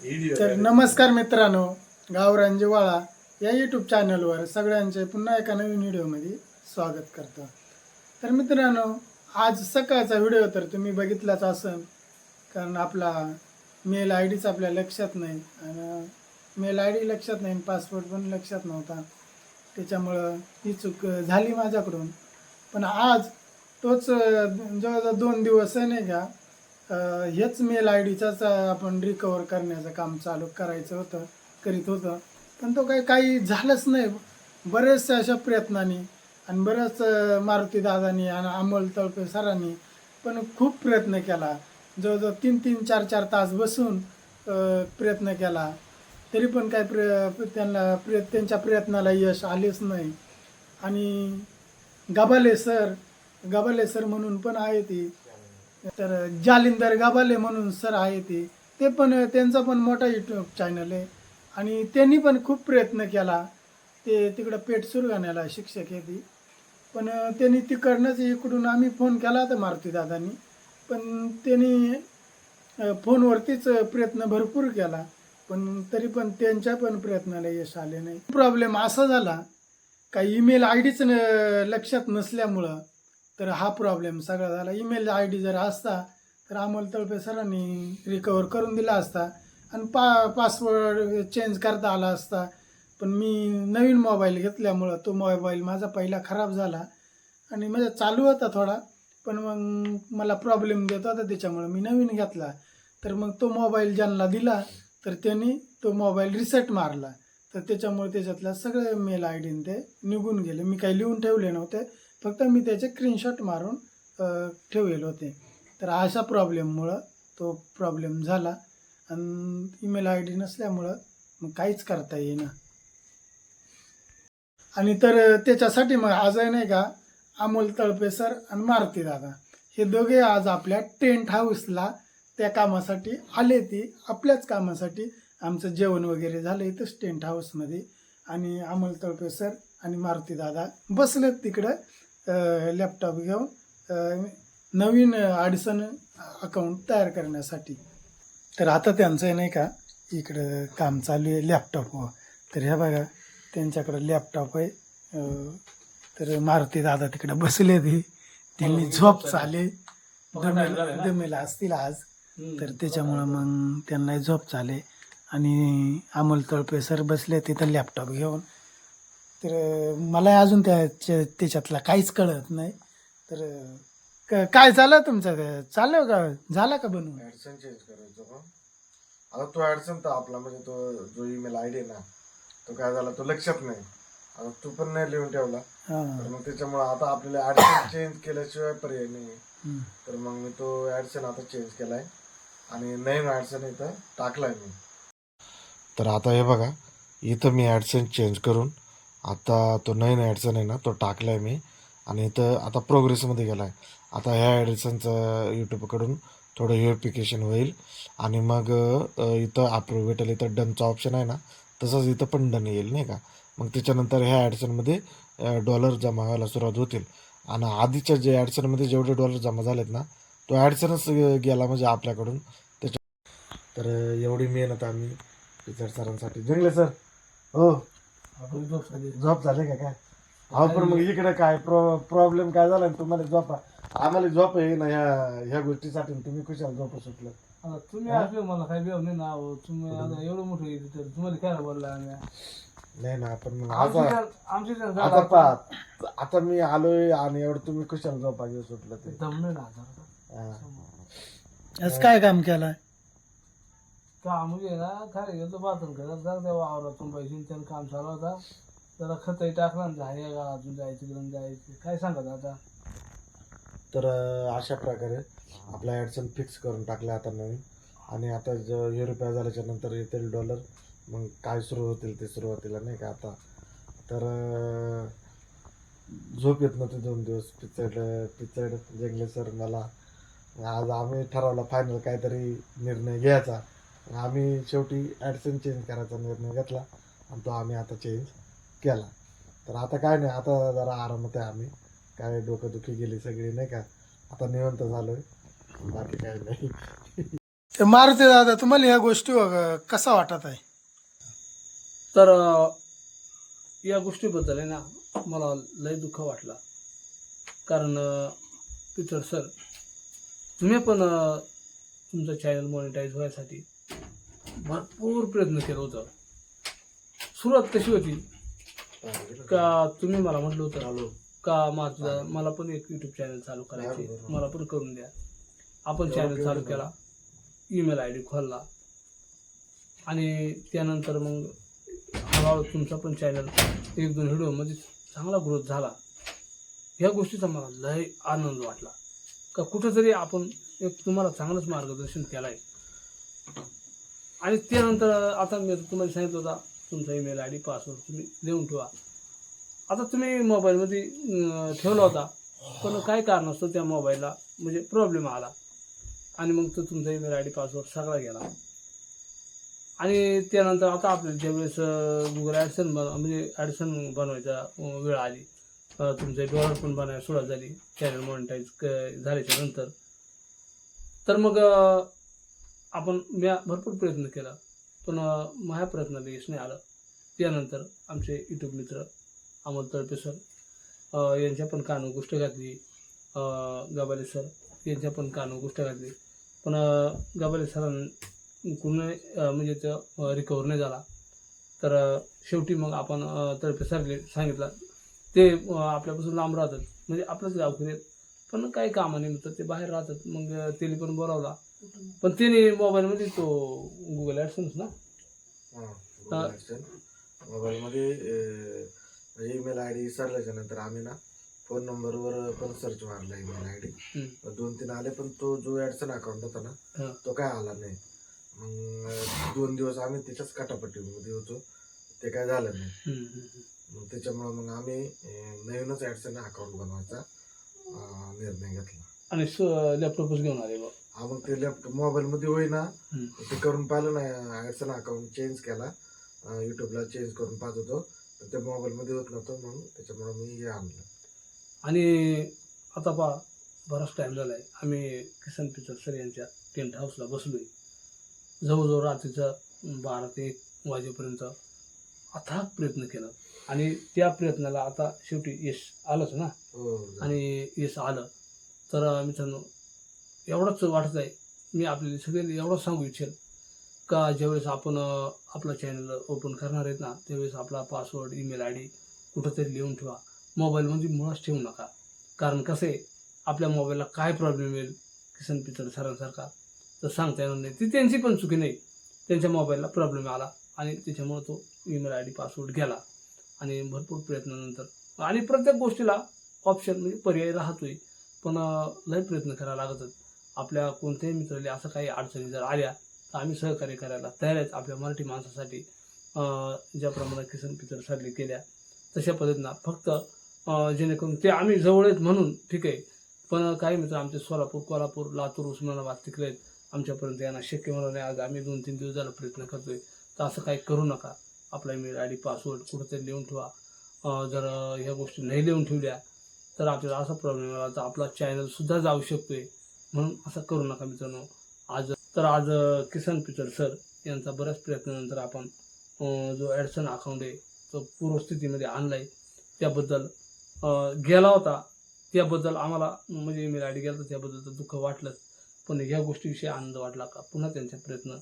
तर नमस्कार मित्रांनो गावरान जिवाळा या यूट्यूब चॅनलवर सगळ्यांचे पुन्हा एका नवीन व्हिडिओमध्ये स्वागत करतो. तर मित्रांनो आज सकाळचा व्हिडिओ तर तुम्ही बघितलाच असन कारण आपला मेल आय डीच आपल्या लक्षात नाही आणि मेल आय डी लक्षात नाही पासपोर्ट पण लक्षात नव्हता. त्याच्यामुळं ही चूक झाली माझ्याकडून. पण आज तोच जवळजवळ दोन दिवस आहे नाही का हेच मेल आय डीचाच आपण रिकवर करण्याचं काम चालू करायचं होतं करीत होतं. पण तो काही काही झालंच नाही. बऱ्याचशा अशा प्रयत्नांनी आणि बऱ्याच मारुती दादानी आणि अमोल तळपे सरांनी पण खूप प्रयत्न केला. जवळजवळ तीन तीन चार चार तास बसून प्रयत्न केला. तरी पण काय प्र त्यांना प्र त्यांच्या प्रयत्नाला यश आलेच नाही. आणि गबाले सर गबाले सर म्हणून पण आहे ती. तर जालिंदर गाबाले म्हणून सर आहे ते ते पण त्यांचा पण मोठा यूट्यूब चॅनल आहे. आणि त्यांनी पण खूप प्रयत्न केला. ते तिकडं पेट सुरू घाण्याला शिक्षक आहे ती. पण त्यांनी तिकडनंच इकडून आम्ही फोन केला होता मारुतीदादांनी पण त्यांनी फोनवरतीच प्रयत्न भरपूर केला. पण तरी पण त्यांच्या पण प्रयत्नाला यश आले नाही. प्रॉब्लेम असा झाला का ईमेल आय डीच लक्षात नसल्यामुळं तर हा प्रॉब्लेम सगळा झाला. ईमेल आय डी जर असता तर अमोल तळपे सरांनी रिकवर करून दिला असता. आणि पा पासवर्ड चेंज करता आला असता. पण मी नवीन मोबाईल घेतल्यामुळं तो मोबाईल माझा पहिला खराब झाला. आणि माझा चालू होता थोडा पण मग मला प्रॉब्लेम देत होता त्याच्यामुळं मी नवीन घेतला. तर मग तो मोबाईल ज्यांना दिला तर त्यांनी तो मोबाईल रिसेट मारला. तर त्याच्यामुळे त्याच्यातल्या सगळे मेल आय डीने ते निघून गेले. मी काही लिहून ठेवले नव्हते. फक्त मी त्याचे स्क्रीनशॉट मारून ठेवलेले होते. तर अशा प्रॉब्लेममुळं तो प्रॉब्लेम झाला. आणि ईमेल आय डी नसल्यामुळं मग काहीच करता येईना. आणि तर त्याच्यासाठी मग आज आहे नाही का अमोल तळपे सर आणि मारुती दादा हे दोघे आज आपल्या टेंट हाऊसला त्या कामासाठी आले ती आपल्याच कामासाठी आमचं जेवण वगैरे झालं इथंच टेंट हाऊसमध्ये आणि अमोल तळपे सर आणि मारुती दादा बसलेत तिकडं. लॅपटॉप घेऊन नवीन अडचण अकाउंट तयार करण्यासाठी. तर आता त्यांचं आहे नाही का इकडं काम चालू आहे लॅपटॉपवर तर ह्या बघा त्यांच्याकडं लॅपटॉप आहे. तर मारुती दादा तिकडं बसले ते. त्यांनी झोप चाले दमेला दमेला असतील आज. तर त्याच्यामुळं मग त्यांना झोप चाले आणि अमोल तळपे सर बसले तिथं लॅपटॉप घेऊन. तर मला अजून त्या त्या- त्याच्यातला काहीच कळत नाही. तर क- काय झालं तुमचं? चाललं का? झाला का बनवून? ऍडसन चेंज करायचं का? आता तो ऍडसन तर आपला म्हणजे तो जो ईमेल आय डी ना तो काय झाला तो लक्षात नाही. आता तू पण नाही लिहून ठेवला. हां. तर मग त्याच्यामुळे आता आपल्याला ऍडसन चेंज केल्याशिवाय पर्याय नाही हम्म. तर मग मी तो ऍडसन आता चेंज केलाय. आणि नवीन ऍडसन इथं टाकलाय मी. तर आता हे बघा इथं मी ऍडसन चेंज करून आता तो नवीन ॲडसन आहे ना तो टाकला आहे मी. आणि इथं आता प्रोग्रेसमध्ये गेला आहे आता ह्या ॲडसनचं यूट्यूबकडून थोडं व्हेरिफिकेशन होईल. आणि मग इथं अप्रूव्ह भेटेल इथं डनचा ऑप्शन आहे ना तसंच इथं पण डन येईल नाही का? मग त्याच्यानंतर ह्या ॲडसनमध्ये डॉलर जमा व्हायला सुरुवात होतील. आणि आधीच्या जे ॲडसनमध्ये जेवढे डॉलर जमा झालेत ना तो ॲडसनच गेला म्हणजे आपल्याकडून. त्याच्या तर एवढी मेहनत आम्ही टीचर सरांसाठी. जंगले सर. हो. झोप झाले. का काय? अहो पण मग इकडे काय? प्रॉ प्रॉब्लेम काय झाला ना तुम्हाला झोपा? आम्हाला झोप आहे ना ह्या ह्या गोष्टीसाठी तुम्ही खुशाल झोप सुटलं आता तुम्ही असले मला काही बेव नाही ना अहो. तुम्ही आता एवढं मोठं येते तर तुम्हाला काय बोलला आम्ही? नाही ना पण मग आमची आता आमची आता पहा आता मी आलोय आणि एवढं तुम्ही खुशाल झोपा घेऊ सुटलं ते दम नाही ना आता. हा. आज काय काम केलं काम म्हणजे ना काय गेलो बाथरूम करत जा त्या वावरातून पैसे त्यानं काम चालू होता. जरा खतही टाकला ना जाय गावातून जायचं तिकडून जायचं. काय सांगत आता? तर अं, अशा प्रकारे आपला ॲडसन फिक्स करून टाकला आता नवीन. आणि आता ज हे रुपया झाल्याच्यानंतर येतील डॉलर मग काय सुरू होतील ते सुरुवातीला नाही का आता. तर अं, झोप येत नव्हती दोन दिवस. पिचड पिचड जंगले सर मला आज आम्ही ठरवला फायनल काहीतरी निर्णय घ्यायचा. आम्ही शेवटी ॲडसन चेंज करायचा निर्णय घेतला आणि तो आम्ही आता चेंज केला. तर आता काय नाही आता जरा आरामात आहे आम्ही. काय डोकंदुखी गेली सगळी नाही का? आता निवंत झालोय. बाकी काय नाही. तर मारुती दादा तुम्हाला ह्या गोष्टी कसा वाटत आहे? तर या गोष्टीबद्दल आहे ना मला लय दुःख वाटला. कारण अं, पिचर सर तुम्ही पण तुमचं चॅनल मॉनिटाईज व्हायसाठी भरपूर प्रयत्न केला होता. सुरुवात कशी होती? का तुम्ही मला म्हटलं होतं चालू. का माझं मला पण एक युट्यूब चॅनल चालू करायचे. मला पण करून द्या. आपण चॅनल चालू केलं केला. ईमेल आय डी खोलला. आणि त्यानंतर मग हळूहळू तुमचा पण चॅनल एक दोन व्हिडिओमध्ये चांगला ग्रोथ झाला. ह्या गोष्टीचा मला लय आनंद वाटला. का कुठंतरी आपण एक तुम्हाला चांगलंच मार्गदर्शन केलं आहे आणि त्यानंतर आता मी तुम्हाला सांगितलं होता तुमचा ईमेल आय डी पासवर्ड तुम्ही देऊन ठेवा. आता तुम्ही मोबाईलमध्ये ठेवला होता पण काय कारण असतं त्या मोबाईलला? म्हणजे प्रॉब्लेम आला. आणि मग तो तुमचा ईमेल आय डी पासवर्ड सगळा गेला. आणि त्यानंतर आता आपल्याला ज्यावेळेस गुगल ॲडसन बन म्हणजे ॲडसन बनवायचा वेळ आली तुमचे डॉलर पण बनायला सुरुवात झाली चॅनल मॉनिटाईज क झाल्याच्यानंतर. तर मग आपण मी भरपूर प्रयत्न केला पण माझ्या प्रयत्नाला यश नाही आलं. त्यानंतर आमचे यूट्यूब मित्र अमोल तळपे सर यांच्या पण कानू गोष्ट घातली. गबाले सर यांच्या पण कानू गोष्ट घातली. पण गबाले सरांकडून अ, म्हणजे तो रिकवर नाही झाला. तर शेवटी मग आपण तळपे सरले सांगितलं. ते आपल्यापासून लांब राहतात. म्हणजे आपलंच गावकरी पण काही कामानिमित्त ते बाहेर राहतात. मग त्याने पण बोलावला. पण त्याने मोबाईलमध्ये तो गुगल ॲडसन्स ना? मोबाईलमध्ये ईमेल आय डी विसरल्याच्या नंतर आम्ही ना फोन नंबरवर पण सर्च मारला ईमेल आय डी हम्म. दोन तीन आले पण तो जो ॲडसन अकाउंट होता ना हा. तो काय आला नाही. मग अं, दोन दिवस आम्ही त्याच्याच काटापट्टीमध्ये होतो. ते काय झालं नाही. हम्म, हम्म, हम्म. मग त्याच्यामुळं मग आम्ही अं, नवीनच ॲडसन अकाउंट बनवायचा अं, निर्णय घेतला. आणि लॅपटॉपच घेऊन आले बा हा मग ते लॅपटॉप मोबाईलमध्ये होईना. हम्म. ते करून पाहिलं ना ॲडसन अकाउंट चेंज केला. यूट्यूबला चेंज करून पाहत होतो तर ते मोबाईलमध्ये होत नव्हतं म्हणून त्याच्यामुळं मी हे आणलं. आणि आता पहा बराच टाईम झाला आहे. आम्ही किसन पिक्चर सर यांच्या टेंट हाऊसला बसलो आहे जवळजवळ रात्रीचं बारा ते एक वाजेपर्यंत अथाक प्रयत्न केला. आणि त्या प्रयत्नाला आता शेवटी यश आलंच ना. हो आणि यश आलं. तर मित्रांनो एवढंच वाटत आहे. मी आपल्याला सगळ्यांना एवढंच सांगू इच्छेल का ज्यावेळेस आपण आपला चॅनल ओपन करणार आहेत ना त्यावेळेस आपला पासवर्ड ईमेल आय डी कुठंतरी लिहून ठेवा. मोबाईलमध्ये म्हणजे मुळाच ठेवू नका. कारण कसं आहे आपल्या मोबाईलला काय प्रॉब्लेम येईल किसन पिचर सरांसारखा? तर सांगता येणार नाही. ती त्यांची पण चुकी नाही. त्यांच्या मोबाईलला प्रॉब्लेम आला आणि त्याच्यामुळं तो ईमेल आय डी पासवर्ड गेला. आणि भरपूर प्रयत्नानंतर आणि प्रत्येक गोष्टीला ऑप्शन म्हणजे पर्याय राहतोय. पण लय प्रयत्न करायला लागतात. आपल्या कोणत्याही मित्राला असं काही अडचणी जर आल्या तर आम्ही सहकार्य करायला तयार आहेत आपल्या मराठी माणसासाठी ज्याप्रमाणे किसन पितर सरली केल्या तशा पद्धतीनं फक्त जेणेकरून ते आम्ही जवळ आहेत म्हणून ठीक आहे. पण काही मित्र आमचे सोलापूर कोल्हापूर लातूर उस्मानाबाद तिकडे आहेत. आमच्यापर्यंत यांना शक्य होणार नाही. आज आम्ही दोन तीन दिवस झाला प्रयत्न करतोय. तर असं काही करू नका. आपला ईमेल आय डी पासवर्ड कुठंतरी लिहून ठेवा. जर ह्या गोष्टी नाही लिहून ठेवल्या तर आपल्याला असा प्रॉब्लेम आला तर आपला चॅनलसुद्धा जाऊ शकतोय. म्हणून असं करू नका मित्रांनो. आज तर आज किसन पिचर सर यांचा बऱ्याच प्रयत्नानंतर आपण जो ॲडसन अकाउंट आहे तो पूर्वस्थितीमध्ये आणला आहे त्याबद्दल गेला होता. त्याबद्दल आम्हाला म्हणजे ईमेल आय डी गेला होता त्याबद्दल तर दुःख वाटलंच. पण ह्या गोष्टीविषयी आनंद वाटला का? पुन्हा त्यांचे प्रयत्न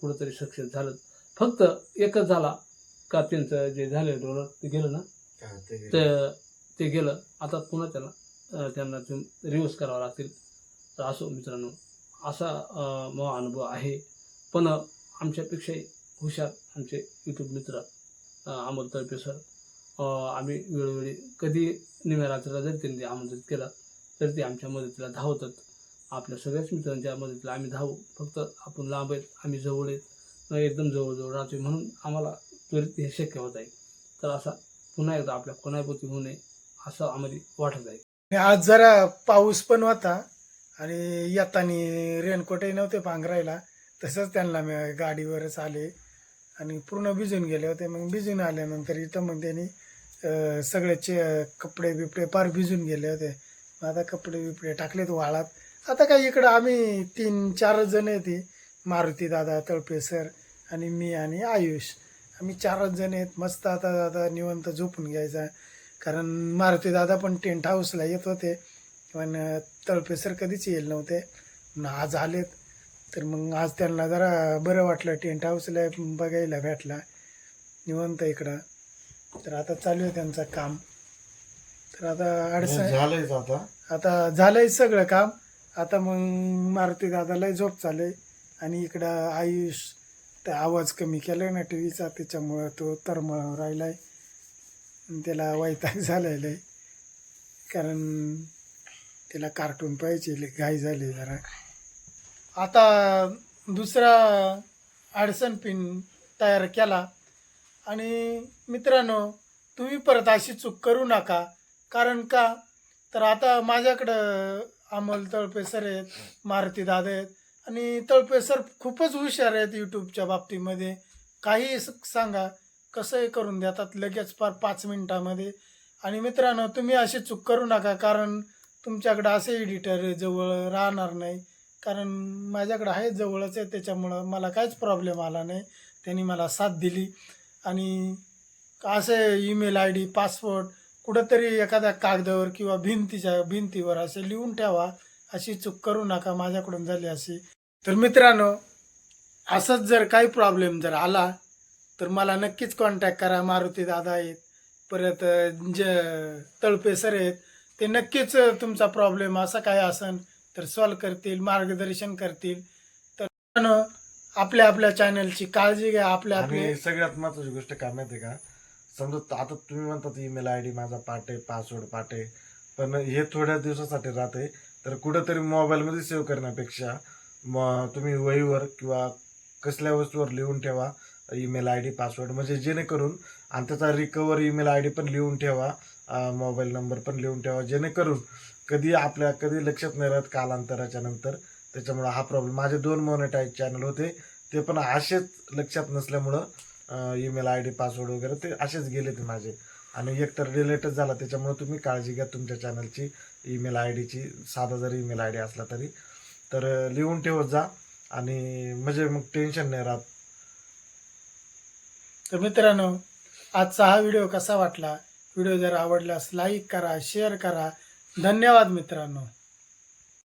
कुठंतरी सक्सेस झालं. फक्त एकच झाला का त्यांचं जे झालं डॉलर ते गेलं ना? हा, ते गेलं. आता पुन्हा त्याला त्यांना रिव्हर्स करावं लागतील. तर असो मित्रांनो असा अं, मग अनुभव आहे. पण आमच्यापेक्षाही हुशार आमचे यूट्यूब मित्र अमोल तळपे सर आम्ही वेळोवेळी कधी निम्या रात्रीला जरी त्यांनी आमंत्रित केलं तरी ते आमच्या मदतीला धावतात. आपल्या सगळ्याच मित्रांच्या मदतीला आम्ही धावू. फक्त आपण लांब आहेत आम्ही जवळ आहेत. एकदम जवळजवळ राहतो म्हणून आम्हाला त्वरित हे शक्य होत आहे. तर असा पुन्हा एकदा आपल्या कोणापोती होऊ नये असं आम्हाला वाटत आहे. आज जरा पाऊस पण होता. आणि येताना रेनकोटही नव्हते पांघरायला तसंच त्यांना मी गाडीवरच आले आणि पूर्ण भिजून गेले होते. मग भिजून आल्यानंतर इथं मग त्यांनी सगळे चे कपडे बिपडे पार भिजून गेले होते. मग आता कपडे बिपडे टाकलेत वाळात. आता काय इकडं आम्ही तीन चार जण येते मारुती दादा तळपे सर आणि मी आणि आयुष. आम्ही चारच जण आहेत. मस्त आता आता निवंत झोपून घ्यायचा. कारण मारुती दादा पण टेंट हाऊसला येत होते. पण तळपे सर कधीच येईल नव्हते. आज आलेत. तर मग आज त्यांना जरा बरं वाटलं. टेंट हाऊसला बघायला भेटला. निवंत इकडं. तर आता चालू आहे त्यांचं काम. तर आता अडचण आता. आता झालंय सगळं काम. आता मग मारुती दादाला झोप चालय. आणि इकडं आयुष तर आवाज कमी केलाय ना टी व्हीचा त्याच्यामुळं तो तरमळ राहिलाय. आणि त्याला वैताग झालेला आहे कारण त्याला कार्टून पाहिजे लय घाई झाली जरा. आता दुसरा अडचण पिन तयार केला. आणि मित्रांनो तुम्ही परत अशी चूक करू नका. कारण का? तर आता माझ्याकडं अमोल तळपे सर आहेत मारुती दादा आहेत. आणि तळपे सर खूपच हुशार आहेत यूट्यूबच्या बाबतीमध्ये. काही स- सांगा. कसंही करून देतात लगेच फार पाच मिनिटामध्ये. आणि मित्रांनो तुम्ही अशी चूक करू नका. कारण तुमच्याकडं असे एडिटर जवळ राहणार नाही. कारण माझ्याकडं आहे जवळच आहे त्याच्यामुळं मला काहीच प्रॉब्लेम आला नाही. त्यांनी मला साथ दिली. आणि असे ईमेल आय डी पासवर्ड कुठंतरी एखाद्या कागदावर किंवा भिंतीच्या भिंतीवर असे लिहून ठेवा. अशी चूक करू नका माझ्याकडून झाली अशी. तर मित्रांनो असंच जर काही प्रॉब्लेम जर आला तर मला नक्कीच कॉन्टॅक्ट करा. मारुती दादा आहेत. परत ज तळपे सर आहेत. ते नक्कीच तुमचा प्रॉब्लेम असा काय असन तर सॉल्व करतील मार्गदर्शन करतील. तर आपल्या आपल्या चॅनलची काळजी घ्या आपल्या आणि सगळ्यात महत्वाची गोष्ट काय माहिती का? समजा आता तुम्ही म्हणतात ईमेल आय डी माझा पाठ आहे पासवर्ड पाठ आहे पण हे थोड्या दिवसासाठी राहते तर कुठंतरी मोबाईलमध्ये सेव्ह करण्यापेक्षा म तुम्ही वहीवर किंवा कसल्या वस्तूवर लिहून ठेवा ईमेल आय डी पासवर्ड म्हणजे जेणेकरून आणि त्याचा रिकवर ईमेल आय डी पण लिहून ठेवा मोबाईल नंबर पण लिहून ठेवा. जेणेकरून कधी आपल्या कधी लक्षात नाही राहत कालांतराच्या नंतर. त्याच्यामुळं हा प्रॉब्लेम माझे दोन मोनेटाईज चॅनल होते. ते पण असेच लक्षात नसल्यामुळं ईमेल आय डी पासवर्ड वगैरे ते असेच गेले ते माझे. आणि एक तर डिलेटच झाला. त्याच्यामुळं तुम्ही काळजी घ्या तुमच्या चॅनलची ईमेल आय डीची साधा जरी ईमेल आय डी असला तरी. तर लिहून ठेवत जा. आणि म्हणजे मग टेन्शन नाही राहत. तर मित्रांनो आजचा हा व्हिडिओ कसा वाटला? व्हिडिओ जर आवडल्यास लाईक करा शेअर करा. धन्यवाद मित्रांनो.